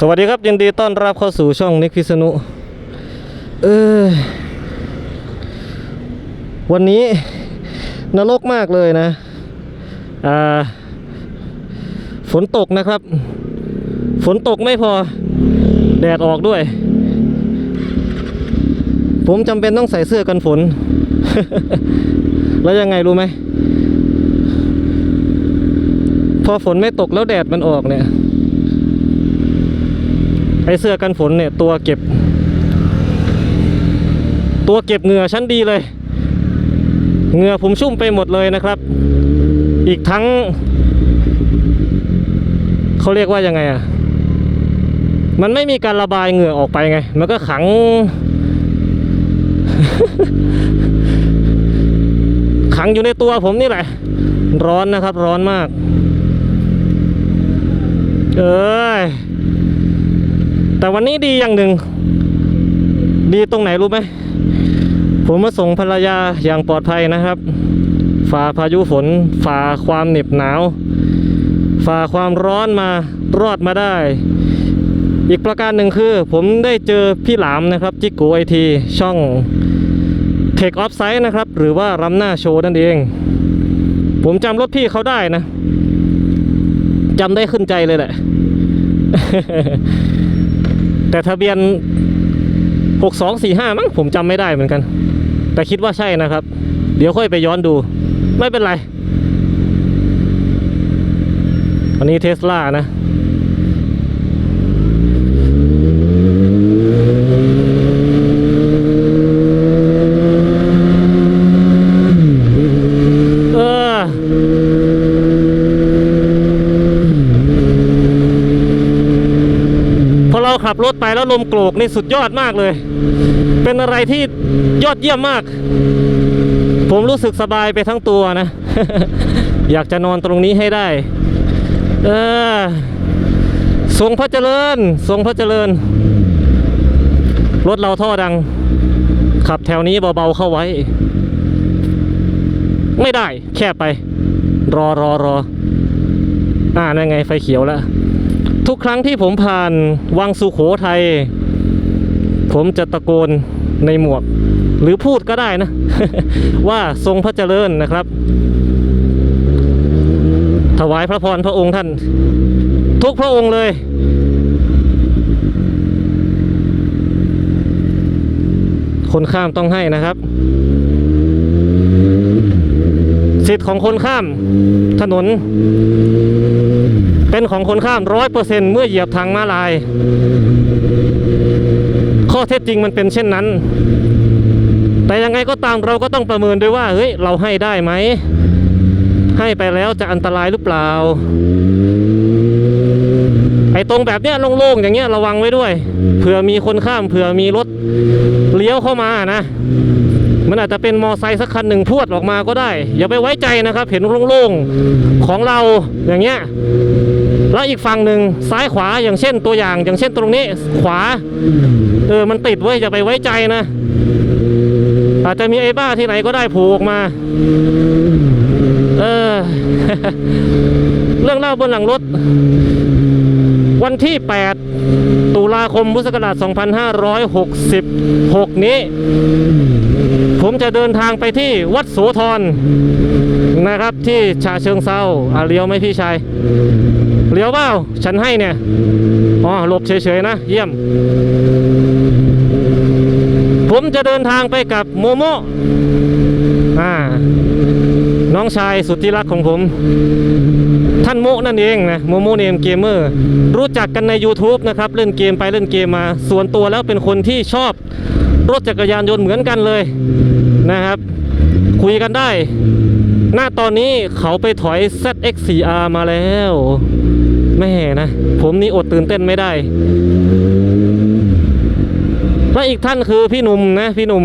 สวัสดีครับยินดีต้อนรับเข้าสู่ช่องนิกพิษณุเออวันนี้นรกมากเลยนะอ่าฝนตกนะครับ ฝนตกไม่พอ แดดออกด้วย ผมจำเป็นต้องใส่เสื้อกันฝน แล้วยังไงรู้ไหม พอฝนไม่ตกแล้วแดดมันออกเนี่ย ไอเสื้อกันฝนเนี่ยตัวเก็บ ตัวเก็บเหงื่อชั้นดีเลย เหงื่อผมชุ่มไปหมดเลยนะครับ อีกทั้ง เขาเรียกว่ายังไงอะ มันไม่มีการระบายเหงื่อออกไปไง มันก็ขัง ขังอยู่ในตัวผมนี่แหละ ร้อนนะครับ ร้อนมาก เอ้ย แต่วันนี้ดีอย่างหนึ่ง ดีตรงไหนรู้ไหม ผมมาส่งภรรยาอย่างปลอดภัยนะครับ ฝ่าพายุฝน ฝ่าความเหน็บหนาว ฝ่าความร้อนมารอดมาได้ อีกประการหนึ่งคือ ผมได้เจอพี่หลามนะครับ จิกโกไอทีช่อง Take Off Site นะครับ หรือว่ารำหน้าโชว์นั่นเอง ผมจำรถพี่เขาได้นะจำได้ขึ้นใจเลยแหละ แต่ทะเบียน 6245 มั้งผมจำไม่ได้เหมือนกัน แต่คิดว่าใช่นะครับ เดี๋ยวค่อยไปย้อนดู ไม่เป็นไร อันนี้เทสลานะ เออ พอเรา ขับรถไปแล้วลมโกรกนี่สุดยอดมากเลย เป็นอะไรที่ยอดเยี่ยมมาก ผมรู้สึกสบายไปทั้งตัวนะ อยากจะนอนตรงนี้ให้ได้ เออทรงพระเจริญทรงพระเจริญ รถเราท่อดัง ขับแถวนี้เบาๆเข้าไว้ ไม่ได้แค่ไป รอรอรออ่านั่นไงไฟเขียวแล้ว ทุกครั้งที่ผมผ่านวังสุโขทัย ผมจะตะโกนในหมวก หรือพูดก็ได้นะ ว่าทรงพระเจริญนะครับ ถวายพระพรพระองค์ท่าน ทุกพระองค์เลยคนข้ามต้องให้นะครับ สิทธิ์ของคนข้ามถนน เป็นของคนข้ามร้อยเปอร์เซ็นเมื่อเหยียบทางม้าลาย ข้อเท็จจริงมันเป็นเช่นนั้น แต่ยังไงก็ตามเราก็ต้องประเมินด้วยว่าเฮ้ยเราให้ได้ไหม ให้ไปแล้วจะอันตรายหรือเปล่า ไอ้ตรงแบบเนี้ยโล่งๆอย่างเงี้ยระวังไว้ด้วย เผื่อมีคนข้ามเผื่อมีรถเลี้ยวเข้ามานะ มันอาจจะเป็นมอไซค์สักคันหนึ่งพวดออกมาก็ได้ อย่าไปไว้ใจนะครับ เห็นโล่งๆของเราอย่างเงี้ยแล้วอีกฝั่งหนึ่งซ้ายขวาอย่างเช่นตัวอย่าง อย่างเช่นตรงนี้ขวาเออมันติดเว้ยอย่าไปไว้ใจนะ อาจจะมีไอ้บ้าที่ไหนก็ได้ผล่ออกมาเออเรื่องเล่าบนหลังรถ วันที่ 8 ตุลาคมพุทธศักราช2566 นี้ ผมจะเดินทางไปที่วัดโสธรนะครับที่ชาเชิงเซาอะเลี้ยวไหมพี่ชาย เลี้ยวเปล่าฉันให้เนี่ย อ๋อ หลบเฉยๆนะ เยี่ยม ผมจะเดินทางไปกับโมโมอ่า น้องชายสุดที่รักของผม ท่านโมนั่นเองนะโมโมเนมเกมเมอร์รู้จักกันใน YouTube นะครับ เล่นเกมไปเล่นเกมมา ส่วนตัวแล้วเป็นคนที่ชอบรถจักรยานยนต์เหมือนกันเลยนะครับ คุยกันได้ หน้าตอนนี้เขาไปถอย ZX4R มาแล้วแม่นะ ผมนี่อดตื่นเต้นไม่ได้และอีกท่านคือพี่หนุ่มนะพี่หนุ่ม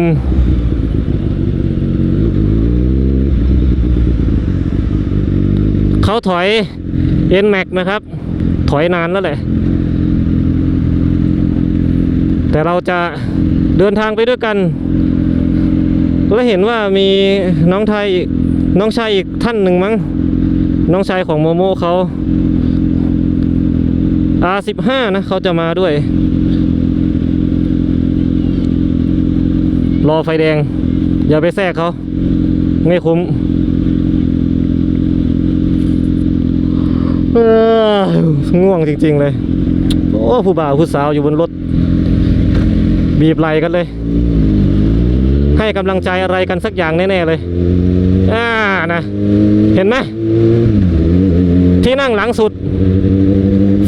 เขาถอย NMAX นะครับ ถอยนานแล้วแหละ แต่เราจะเดินทางไปด้วยกัน แล้วเห็นว่ามีน้องไทยอีกน้องชายอีกท่านหนึ่งมั้ง น้องชายของโมโมเขา R15 นะเขาจะมาด้วย รอไฟแดง อย่าไปแทรกเขา ไม่คุ้มเอ้อ ง่วงจริง ๆ เลย โอ้ผู้บ่าวผู้สาวอยู่บนรถ บีบไหลกันเลย ให้กำลังใจอะไรกันสักอย่างแน่ ๆ เลย อ่านะ เห็นไหมที่นั่งหลังสุด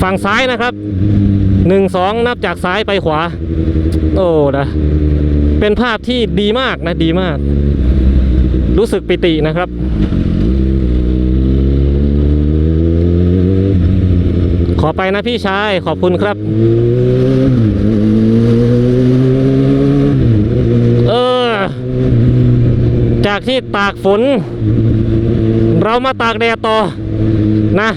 ฝั่งซ้ายนะครับหนึ่งสองนับจากซ้ายไปขวา โอ้นะเป็นภาพที่ดีมากนะดีมาก รู้สึกปิตินะครับ ขอไปนะพี่ชาย ขอบคุณครับ เออ จากที่ตากฝน เรามาตากแดดต่อนะ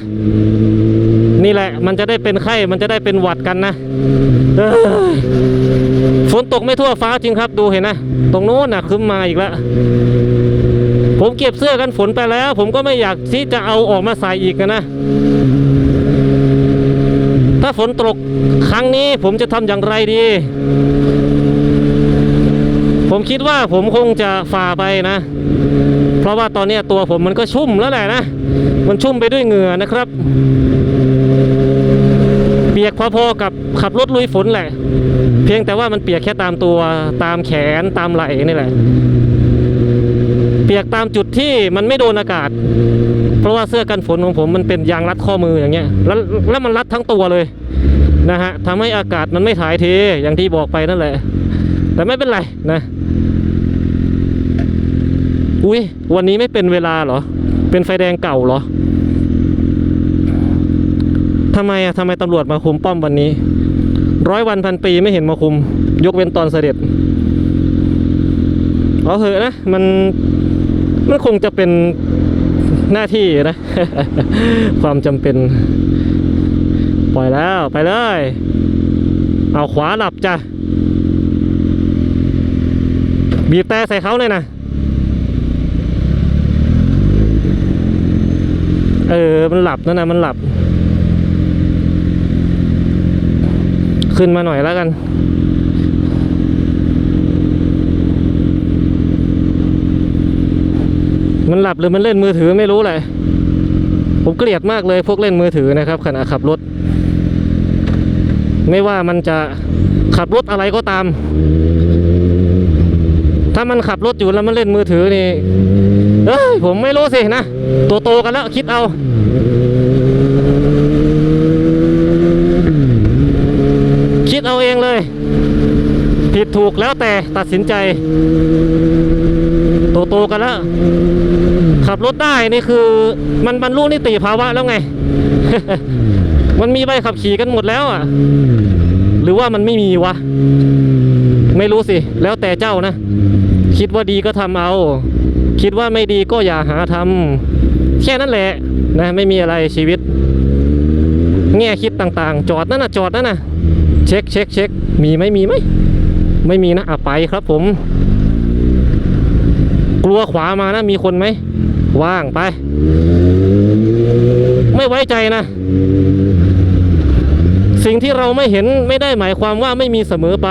นี่แหละ มันจะได้เป็นไข้ มันจะได้เป็นหวัดกันนะฝนตกไม่ทั่วฟ้าจริงครับ ดูเห็นนะ ตรงโน้นนะขึ้นมาอีกแล้วผมเก็บเสื้อกันฝนไปแล้ว ผมก็ไม่อยากที่จะเอาออกมาใส่อีกนะ ถ้าฝนตกครั้งนี้ผมจะทำอย่างไรดี ผมคิดว่าผมคงจะฝ่าไปนะ เพราะว่าตอนนี้ตัวผมมันก็ชุ่มแล้วแหละนะ มันชุ่มไปด้วยเหงื่อนะครับ เปียกพอๆกับขับรถลุยฝนแหละ เพียงแต่ว่ามันเปียกแค่ตามตัวตามแขนตามไหล่นี่แหละ เปียกตามจุดที่มันไม่โดนอากาศ ราะว่าเสื้อกันฝนของผมมันเป็นยางรัดข้อมืออย่างเงี้ยแล้วแล้วมันรัดทั้งตัวเลยนะฮะทำให้อากาศมันไม่ถ่ายเทอย่างที่บอกไปนั่นแหละ แต่ไม่เป็นไรนะ อุ้ยวันนี้ไม่เป็นเวลาเหรอ เป็นไฟแดงเก่าเหรอทำไมอะทำไมตำรวจมาคุมป้อมวันนี้ ร้อยวันพันปีไม่เห็นมาคุม ยกเว้นตอนเสด็จเอาเถอะนะมันมันคงจะเป็น หน้าที่นะ ความจำเป็น ปล่อยแล้วไปเลย เอาขวาหลับจ้ะ บีบแต่ใส่เขาเลยนะ เออ มันหลับนั่นนะมันหลับ ขึ้นมาหน่อยแล้วกัน มันหลับหรือมันเล่นมือถือไม่รู้เลยผมเกลียดมากเลยพวกเล่นมือถือนะครับขณะขับรถ ไม่ว่ามันจะขับรถอะไรก็ตาม ถ้ามันขับรถอยู่แล้วมันเล่นมือถือนี่เอ้ยผมไม่รู้สินะ ตัวโตกันแล้วคิดเอาคิดเอาเองเลย ผิดถูกแล้วแต่ตัดสินใจ โตๆกันแล้ว ขับรถได้นี่คือ มันบรรลุนิติภาวะแล้วไง มันมีใบขับขี่กันหมดแล้วอะ หรือว่ามันไม่มีวะ ไม่รู้สิ แล้วแต่เจ้านะ คิดว่าดีก็ทำเอา คิดว่าไม่ดีก็อย่าหาทำแค่นั้นแหละนะไม่มีอะไรชีวิต แง่คิดต่างๆ จอดนั่นนะจอดนั่นนะเช็คเช็คเช็คมีไหมมีไหมไม่มีนะอะไปครับผม กลัวขวามานะ มีคนไหม ว่างไป ไม่ไว้ใจนะ สิ่งที่เราไม่เห็นไม่ได้หมายความว่าไม่มีเสมอไป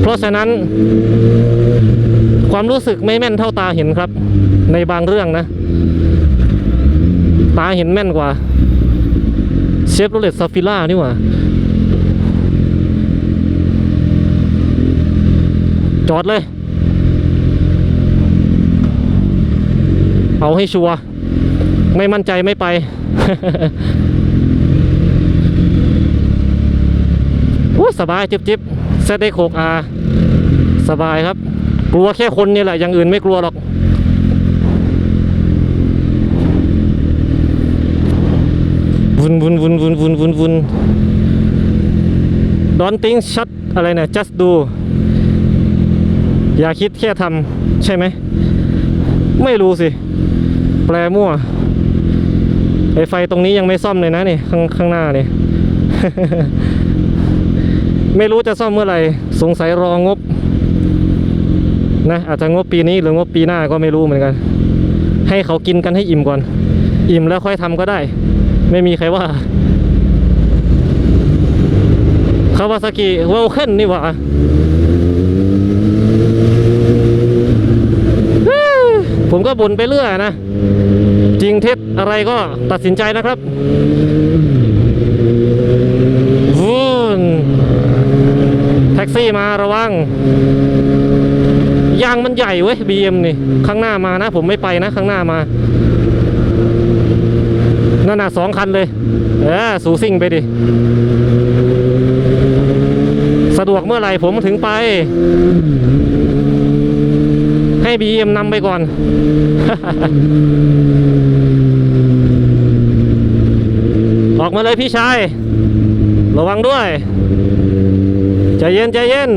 เพราะฉะนั้น ความรู้สึกไม่แม่นเท่าตาเห็นครับ ในบางเรื่องนะ ตาเห็นแม่นกว่า เชฟโรเลตซาฟิล่านี่หว่า จอดเลย เอาให้ชัวร์ไม่มั่นใจไม่ไป โอ้สบายจิบจิบเซตได้โคกอาสบายครับ กลัวแค่คนนี่แหละ อย่างอื่นไม่กลัวหรอกวุนวุนวุนวุนวุนวุนวุนดอนติงชัดอะไรนะ just do อย่าคิดแค่ทำใช่ไหม ไม่รู้สิ แปลมั่วไอไฟตรงนี้ยังไม่ซ่อมเลยนะนี่ข้างข้างหน้านี่ ไม่รู้จะซ่อมเมื่อไหร่ สงสัยรองบ นะอาจจะงบปีนี้หรืองบปีหน้าก็ไม่รู้เหมือนกัน ให้เขากินกันให้อิ่มก่อน อิ่มแล้วค่อยทำก็ได้ ไม่มีใครว่าคาวาซากิเวลเคนนี่หว่าเอ้ย ผมก็บ่นไปเรื่อยนะ จริงเท็จอะไรก็ตัดสินใจนะครับวูนแท็กซี่มาระวัง ยางมันใหญ่เว้ย BM นี่ ข้างหน้ามานะ ผมไม่ไปนะ ข้างหน้ามานั่นน่ะสองคันเลย เออสูซิ่งไปดิ สะดวกเมื่อไหร่ผมถึงไป ให้ BM นำไปก่อน ออกมาเลยพี่ชาย ระวังด้วย ใจเย็นใจเย็น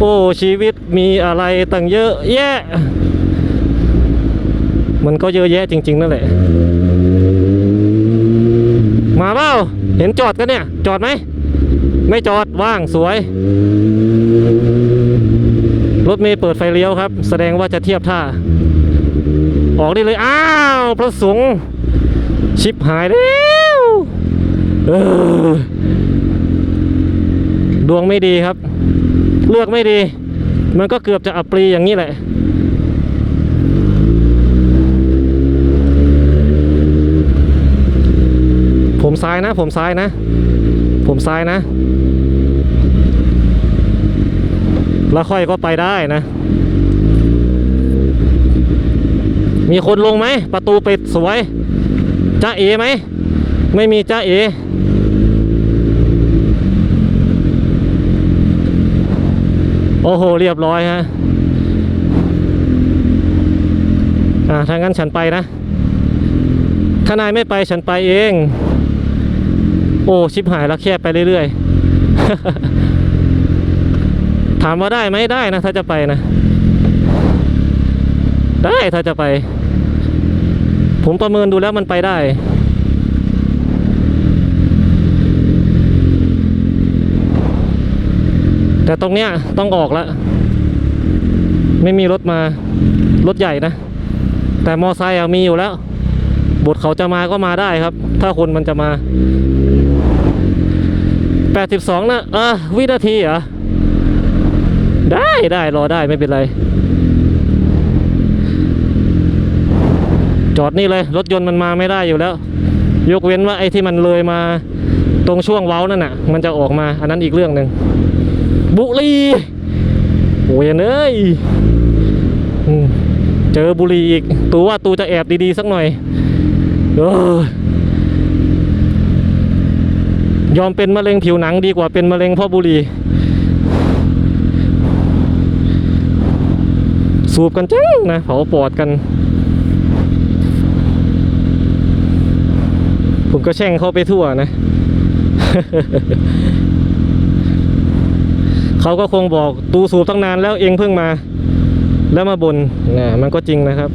โอ้ ชีวิตมีอะไรตั้งเยอะแยะ มันก็เยอะแยะจริง ๆ นั่นแหละ มาเปล่า เห็นจอดกันเนี่ย จอดไหม ไม่จอดว่างสวย รถเมย์เปิดไฟเลี้ยวครับ แสดงว่าจะเทียบท่า ออกได้เลย อ้าว พระสงฆ์ชิบหายแล้วดวงไม่ดีครับ เลือกไม่ดี มันก็เกือบจะอับปรีอย่างนี้แหละผมซ้ายนะ ผมซ้ายนะ ผมซ้ายนะ แล้วค่อยก็ไปได้นะ มีคนลงไหม ประตูปิดสวยจ้าเอไหม ไม่มีจ้าเอโอ้โห เรียบร้อยฮะ อ่าถ้างั้นฉันไปนะ ถ้านายไม่ไปฉันไปเอง โอ้ ชิบหายแล้วแคบไปเรื่อย ๆ ถามว่าได้ไหมได้นะ ถ้าจะไปนะ ได้ถ้าจะไป ผมประเมินดูแล้วมันไปได้แต่ตรงเนี้ยต้องออกแล้ว ไม่มีรถมา รถใหญ่นะ แต่มอไซค์มีอยู่แล้ว บทเขาจะมาก็มาได้ครับ ถ้าคนมันจะมา 82นะเออวินาทีเหรอ ได้ได้รอได้ไม่เป็นไร จอดนี่เลย รถยนต์มันมาไม่ได้อยู่แล้ว ยกเว้นว่าไอ้ที่มันเลยมา ตรงช่วงเว้านั่นน่ะ มันจะออกมา อันนั้นอีกเรื่องหนึ่งบุรีโอ้ยเอ้ยเจอบุรีอีกตูว่าตูจะแอบดีๆสักหน่อยเออยอมเป็นมะเร็งผิวหนังดีกว่าเป็นมะเร็งเพราะบุหรี สูบกันจังนะเผาปอดกันผมก็แช่งเขาไปทั่วนะ เขาก็คงบอกตูสูบตั้งนานแล้วเองเพิ่งมา แล้วมาบน่นนะมันก็จริงนะครับ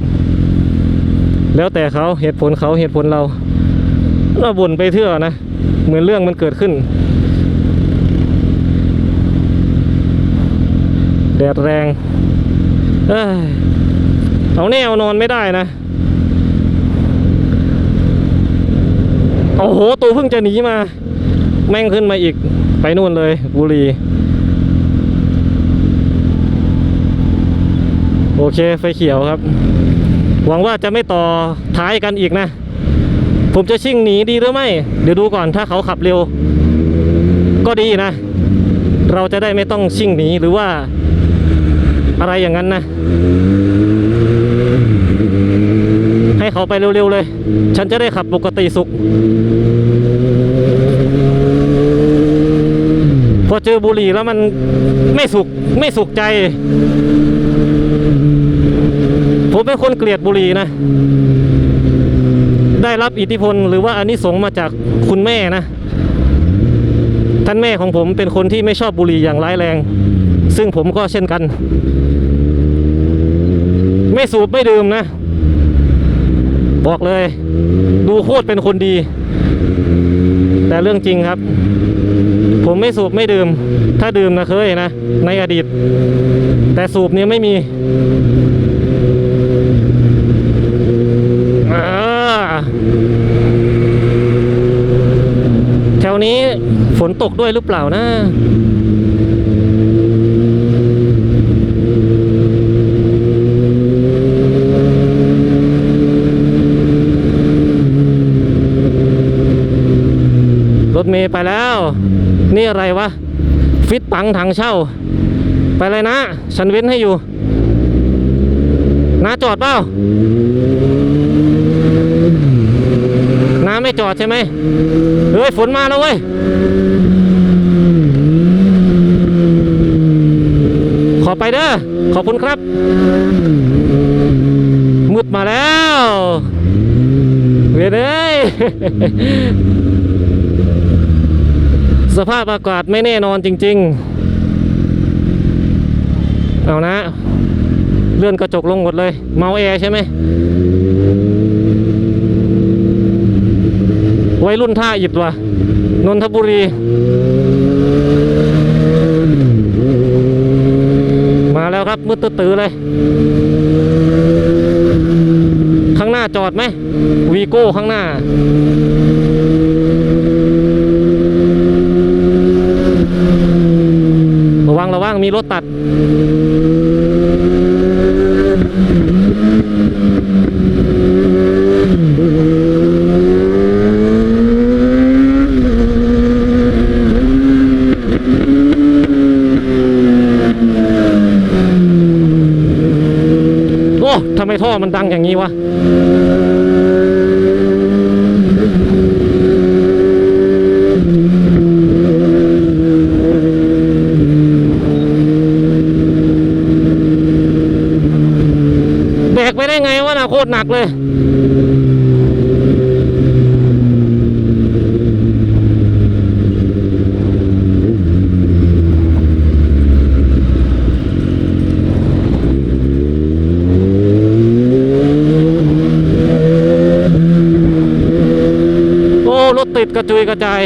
แล้วแต่เขาเหตุผลเขาเหตุผลเรา เราบ่นไปเทื่อนะ เหมือนเรื่องมันเกิดขึ้น แดดแรง เอาแน่นอนไม่ได้นะ โอ้โหตัวเพิ่งจะหนีมา แม่งขึ้นมาอีก ไปนู่นเลย บุรี โอเค ไฟเขียวครับ หวังว่าจะไม่ต่อท้ายกันอีกนะ ผมจะชิ่งหนีดีหรือไม่ เดี๋ยวดูก่อนถ้าเขาขับเร็ว ก็ดีนะ เราจะได้ไม่ต้องชิ่งหนีหรือว่า อะไรอย่างนั้นนะ ให้เขาไปเร็วๆเลย ฉันจะได้ขับปกติสุข พอเจอบุหรี่แล้วมันไม่สุขไม่สุขใจ ผมเป็นคนเกลียดบุหรี่นะ ได้รับอิทธิพลหรือว่าอานิสงส์มาจากคุณแม่นะ ท่านแม่ของผมเป็นคนที่ไม่ชอบบุหรี่อย่างร้ายแรง ซึ่งผมก็เช่นกัน ไม่สูบไม่ดื่มนะ บอกเลย ดูโคตรเป็นคนดี แต่เรื่องจริงครับ ผมไม่สูบไม่ดื่ม ถ้าดื่มนะเคยนะ ในอดีต แต่สูบเนี่ยไม่มีแถวนี้ฝนตกด้วยหรือเปล่านะ ร ถเมย์ไปแล้ว นี่อะไรวะ ฟิตปังถังเช่า ไปเลยนะ ฉันเว้นให้อยู่น้าจอดเปล่าน้าไม่จอดใช่ไหมเฮ้ย ฝนมาแล้วเว้ยขอไปเด้อขอบคุณครับ มืดมาแล้ว เวยเอ้ย สภาพอากาศไม่แน่นอนจริง ๆ เอานะ เลื่อนกระจกลงหมดเลย เมาแอร์ใช่ไหมวัยรุ่นท่าอิดว่ะนนทบุรีมาแล้วครับมืดตื้อเลย ข้างหน้าจอดไหมวีโก้ข้างหน้า ระวังระวังมีรถตัด โอ้ทำไมท่อมันดังอย่างนี้วะ แบกไปได้ไงวะนะโคตร หนักเลยโอ้รถติดกระจุยกระจาย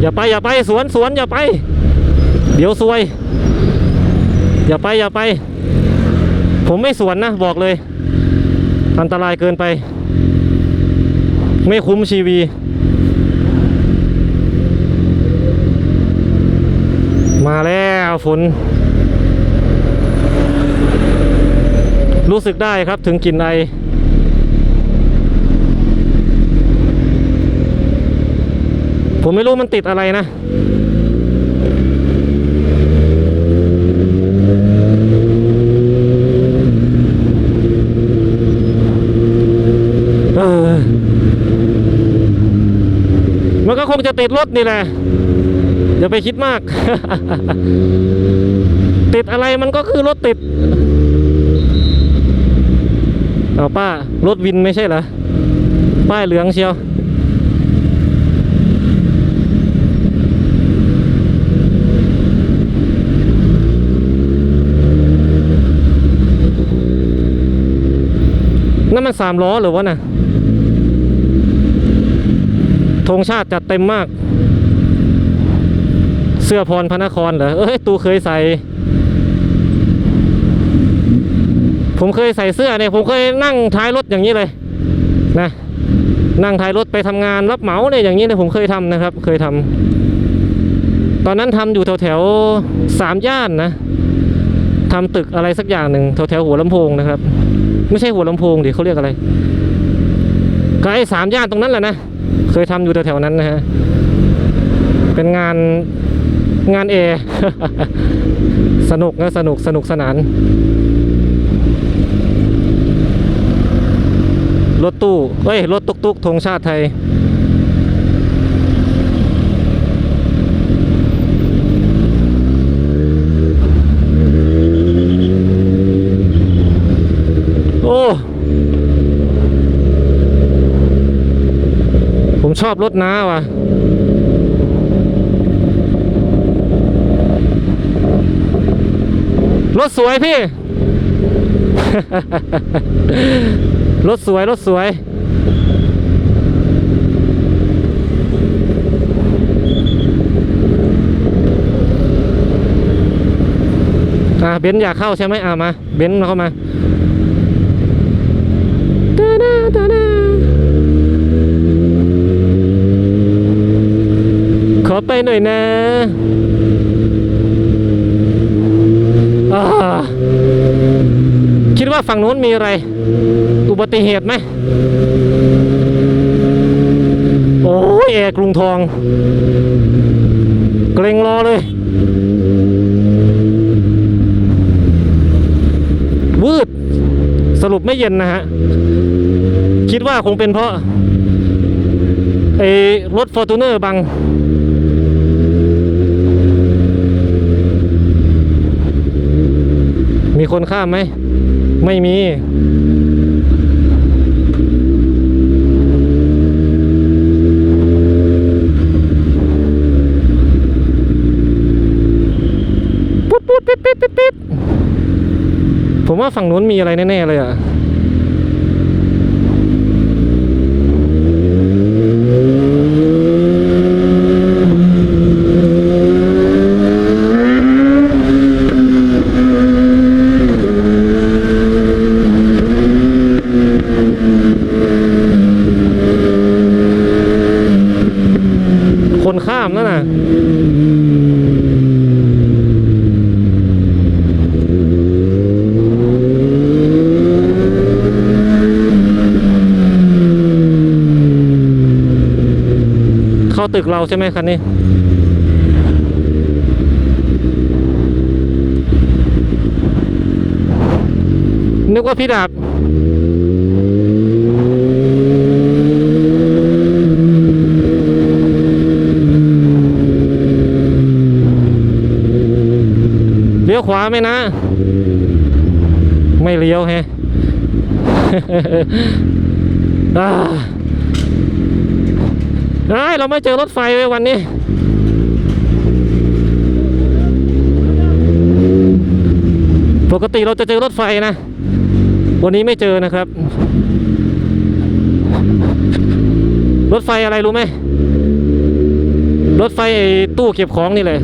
อย่าไปอย่าไปสวนสวนอย่าไป เดี๋ยวซวย อย่าไปอย่าไป ผมไม่สวนนะบอกเลย อันตรายเกินไป ไม่คุ้มชีวี มาแล้วฝน รู้สึกได้ครับถึงกลิ่นไอ ผมไม่รู้มันติดอะไรนะ มันก็คงจะติดรถนี่แหละ อย่าไปคิดมาก ติดอะไรมันก็คือรถติด เอาป้ารถวินไม่ใช่เหรอ ป้ายเหลืองเชียว นั่นสามล้อหรือวะน่ะธงชาติจัดเต็มมาก เสื้อพรพระนครเหรอเอ้ยตูเคยใส่ ผมเคยใส่เสื้อเนี่ยผมเคยนั่งท้ายรถอย่างนี้เลย นะ นั่งท้ายรถไปทำงานรับเหมาเนี่ยอย่างนี้เนี่ยผมเคยทำนะครับ เคยทำตอนนั้นทำอยู่แถวแถวสามย่านนะทำตึกอะไรสักอย่างหนึ่งแถวแถวหัวลำโพงนะครับ ไม่ใช่หัวลำโพงดิเขาเรียกอะไรก็ไอ้สามย่านตรงนั้นแหละนะเคยทำอยู่แถวๆนั้นนะฮะเป็นงานงานเอสนุกนะสนุกสนุกสนาน รถตู้เอ้ยรถตุกตุกธงชาติไทย อบรถน้าว่ะรถสวยพี่ รถสวย รถสวย อ่าเบนอยากเข้าใช่ไหมอ่ามา เบนเข้ามาตาดาตาดา ไปหน่อยนะคิดว่าฝั่งนู้นมีอะไร อุบัติเหตุไหม โอ้ยแอร์กรุงทอง เกรงรอเลย วืด สรุปไม่เย็นนะฮะ คิดว่าคงเป็นเพราะไอ้รถฟอร์จูเนอร์บัง มีคนข้ามไหม ไม่มี ปุ๊บปุ๊บปิ๊บปิ๊บปิ๊บปิ๊บผมว่าฝั่งนู้นมีอะไรแน่ ๆ เลยอะ คนข้ามนั่นน่ะ เข้าตึกเรา ใช่ไหมคันนี้นึกว่าพี่ดาบเลี้ยวขวาไหมนะ ไม่เลี้ยวแฮะ อ่าเฮ้ยเราไม่เจอรถไฟเว้ยวันนี้ ปกติเราจะเจอรถไฟนะ วันนี้ไม่เจอนะครับ รถไฟอะไรรู้ไหม รถไฟตู้เก็บของนี่เลย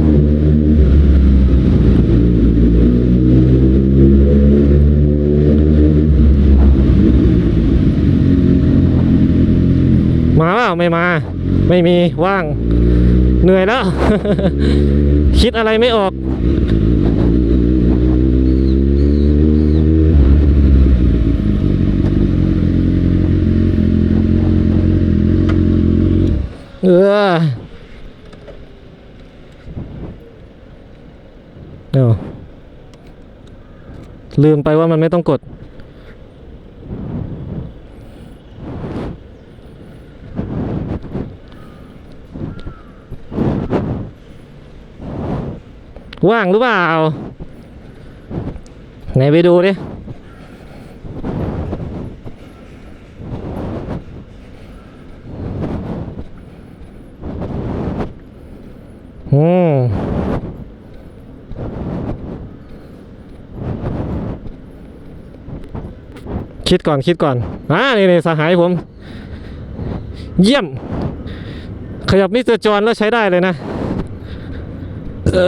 มาเปล่าไม่มา ไม่มีว่าง เหนื่อยแล้ว คิดอะไรไม่ออก เออเดี๋ยวลืมไปว่ามันไม่ต้องกด ว่างหรือเปล่า ไหนไปดูดิอืมคิดก่อนคิดก่อนอ่านี่นี่สหายผม เยี่ยม ขยับมิสเตอร์จอนแล้วใช้ได้เลยนะ ถ้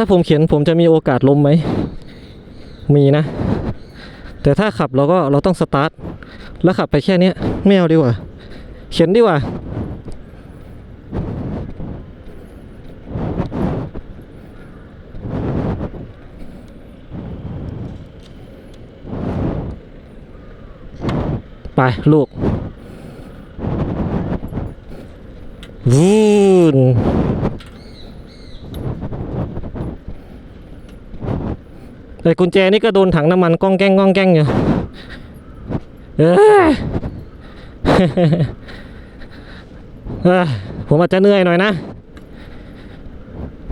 าผมเขียนผมจะมีโอกาสล้มไหม มีนะ แต่ถ้าขับเราก็เราต้องสตาร์ท แล้วขับไปแค่นี้ไม่เอาดีกว่า เขียนดีกว่าไปลูก วูนไอ้กุญแจนี่ก็โดนถังน้ำมันก้องแก้งก้องแก้งอยู่เอ้ยเอ้ยผมอาจจะเหนื่อยหน่อยนะ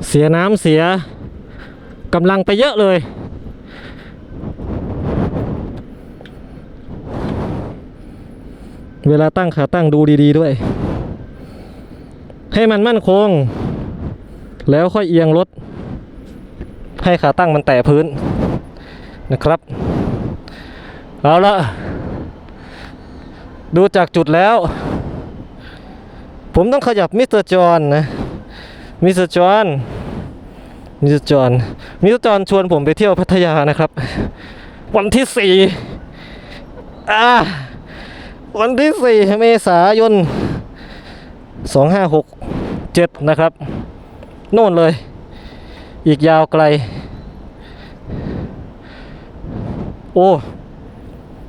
เสียน้ำเสียกำลังไปเยอะเลย เวลาตั้งขาตั้งดูดี ๆด้วย ให้มันมั่นคง แล้วค่อยเอียงรถ ให้ขาตั้งมันแตะพื้นนะครับ เอาละดูจากจุดแล้ว ผมต้องขยับมิสเตอร์จอนนะมิสเตอร์จอนมิสเตอร์จอนมิสเตอร์จอนชวนผมไปเที่ยวพัทยานะครับ วันที่สี่อ่าวันที่สี่เมษายน สองห้าหกเจ็ดนะครับ โน่นเลย อีกยาวไกล โอ้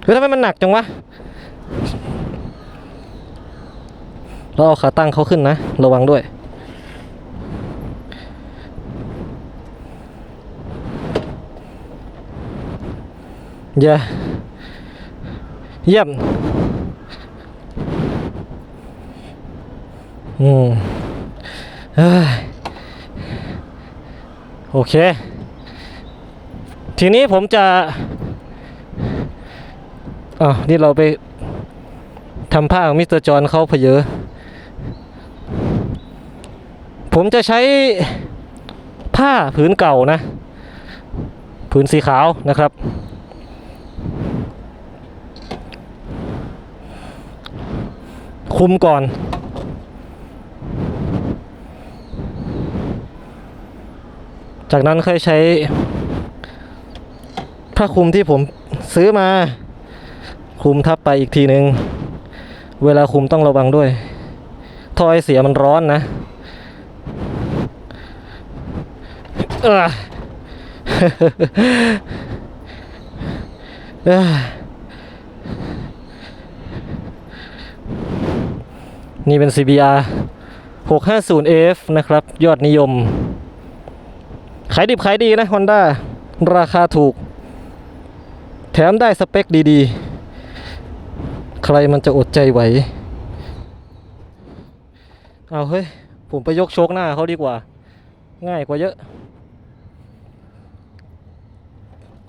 เฮ้ยทำไมมันหนักจังวะ เราเอาขาตั้งเขาขึ้นนะ ระวังด้วยอย่าเยี่ยม อืมโอเค ทีนี้ผมจะอ่าวนี่เราไปทำผ้าของมิสเตอร์จอนเขาเพเยอะผมจะใช้ผ้าผืนเก่านะ ผืนสีขาวนะครับ คุมก่อน จากนั้นค่อยใช้ผ้าคลุมที่ผมซื้อมาคลุมทับไปอีกทีหนึ่งเวลาคลุมต้องระวังด้วยทอไอเสียมันร้อนนะนี่เป็น CBR 650F นะครับ ยอดนิยม ขายดิบขายดีนะ Honda ราคาถูก แถมได้สเปคดีๆ ใครมันจะอดใจไหว เอาเฮ้ย ผมไปยกโชกหน้าเขาดีกว่า ง่ายกว่าเยอะ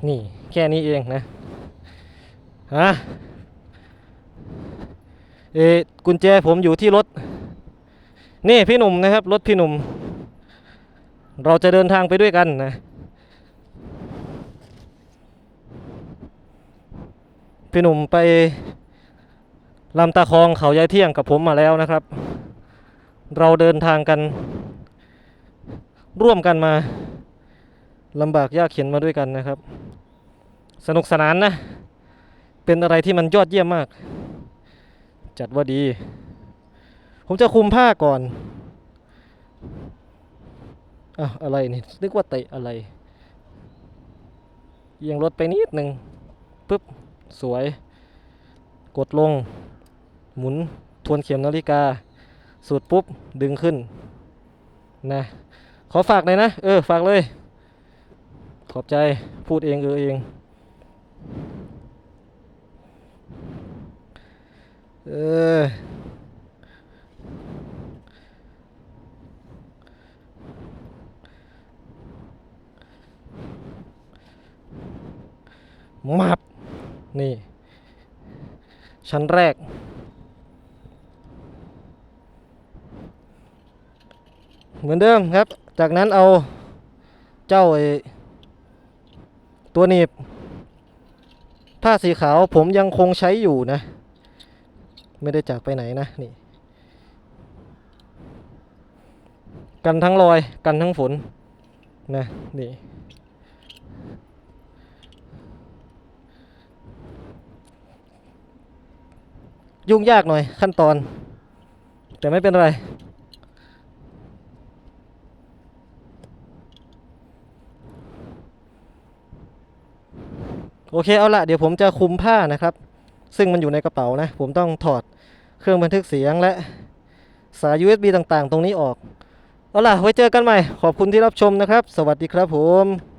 นี่แค่นี้เองนะฮะเออกุญแจผมอยู่ที่รถ นี่พี่หนุ่มนะครับ รถพี่หนุ่ม เราจะเดินทางไปด้วยกันนะ พี่หนุ่มไปลำตาคองเขายายเที่ยงกับผมมาแล้วนะครับ เราเดินทางกัน ร่วมกันมาลำบากยากเข็นมาด้วยกันนะครับ สนุกสนานนะ เป็นอะไรที่มันยอดเยี่ยมมาก จัดว่าดี ผมจะคุมผ้าก่อน อะอะไรนี่นึกว่าเตะอะไรเอียงรถไปนิดหนึ่งปึ๊บ สวย กดลง หมุนทวนเข็มนาฬิกาสุดปุ๊บ ดึงขึ้น นะ ขอฝากหน่อยนะ เออ ฝากเลย ขอบใจ พูดเองเออเอง เออ มับ นี่ ชั้นแรก เหมือนเดิมครับ จากนั้นเอาเจ้าไอตัวหนีบ ผ้าสีขาวผมยังคงใช้อยู่นะ ไม่ได้จากไปไหนนะ นี่ กันทั้งรอย กันทั้งฝนนะ นี่ ยุ่งยากหน่อยขั้นตอน แต่ไม่เป็นไร โอเคเอาละเดี๋ยวผมจะคุมผ้านะครับ ซึ่งมันอยู่ในกระเป๋านะ ผมต้องถอดเครื่องบันทึกเสียงและสาย USB ต่างๆ ตรงนี้ออก เอาล่ะ ไว้เจอกันใหม่ ขอบคุณที่รับชมนะครับ สวัสดีครับผม